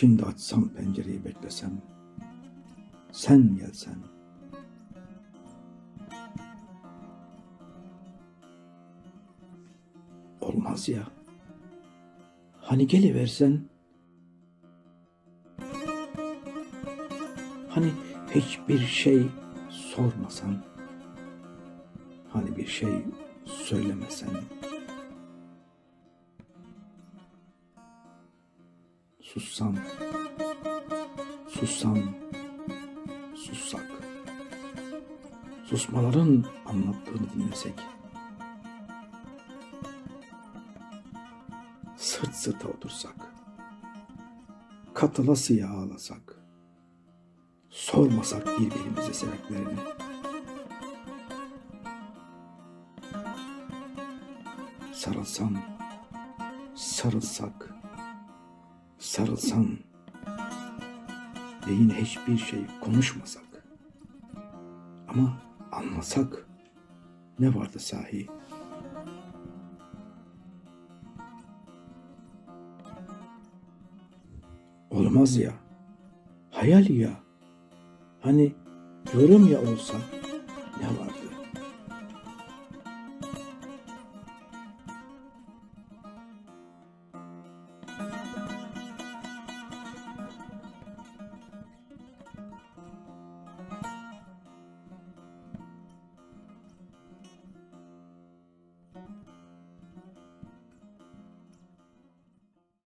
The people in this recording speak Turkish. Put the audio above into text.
Şimdi açsam pencereyi beklesem, sen gelsen. Olmaz ya. Hani geliversen? Hani hiçbir şey sormasan? Hani bir şey söylemesen? Sussam, sussam, sussak. Susmaların anlattığını dinlesek. Sırt sırta otursak. Katılasıya ağlasak. Sormasak birbirimize sebeplerini. Sarılsam, sarılsak, sarılsan ve yine hiçbir şey konuşmasak. Ama anlasak ne vardı sahi? Olmaz ya. Hayal ya. Hani diyorum ya olsam ne vardı?